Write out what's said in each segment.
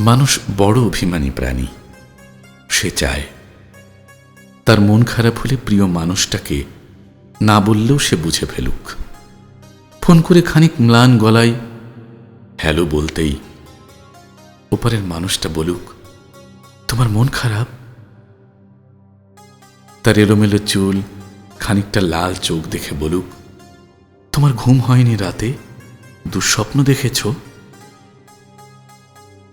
মানুষ বড় অভিমানী প্রাণী। সে চায়, তার মন খারাপ হলে প্রিয় মানুষটাকে না বললেও সে বুঝে ফেলুক। ফোন করে খানিক ম্লান গলায়, হ্যালো বলতেই ওপারের মানুষটা বলুক, তোমার মন খারাপ? তার এলোমেলো চুল, খানিকটা লাল চোখ দেখে বলুক, তোমার ঘুম হয়নি রাতে? দুঃস্বপ্ন দেখেছ?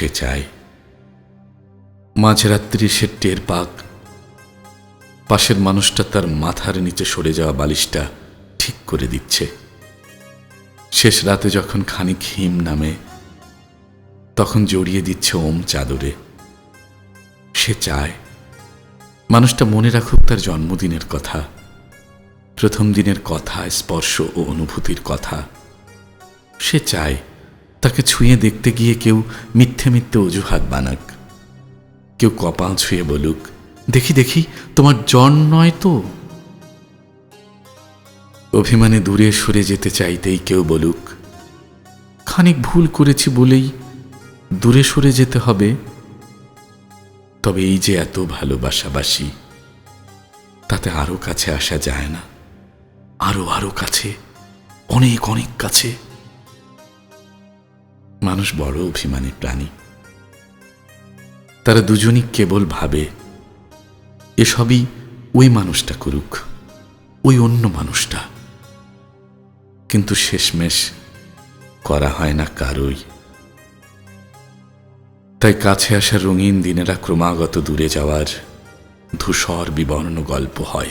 সে চায়। মাঝরাত্রি সে টের পাক। পাশের মানুষটা তার মাথার নিচে সরে যাওয়া বালিশটা ঠিক করে দিচ্ছে। শেষ রাতে যখন খানিক হিম নামে, তখন জড়িয়ে দিচ্ছে ওম চাদরে। সে চায়, মানুষটা মনে রাখুক তার জন্মদিনের কথা। প্রথম দিনের কথা, স্পর্শ ও অনুভূতির কথা। সে চায় তাকে ছুঁয়ে দেখতে গিয়ে কেউ মিথ্যে মিথ্যে অজুহাত বানাক। কেউ কপাল ছুঁয়ে বলুক, দেখি দেখি, তোমার জন নয় তো? অভিমানে দূরে সরে যেতে চাইতেই কেউ বলুক, খানিক ভুল করেছি বলেই দূরে সরে যেতে হবে। তবে এই যে এত ভালোবাসাবাসি, তাতে আরও কাছে আসা যায় না। আরও আরও কাছে, অনেক অনেক কাছে। মানুষ বড় অভিমানী প্রাণী। তারা দুজনই কেবল ভাবে, এসবই ওই মানুষটা করুক, ওই অন্য মানুষটা। কিন্তু শেষমেশ করা হয় না কারোই। তাই কাছে আসা রঙিন দিনেরা ক্রমাগত দূরে যাওয়ার ধূসর বিবর্ণ গল্প হয়।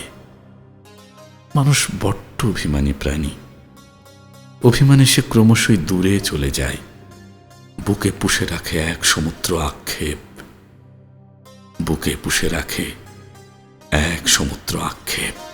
মানুষ বড্ড অভিমানী প্রাণী। অভিমানে সে ক্রমশই দূরে চলে যায়। বুকে পুষে রাখে এক সমুদ্র আক্ষেপ। বুকে পুষে রাখে এক সমুদ্র আক্ষেপ।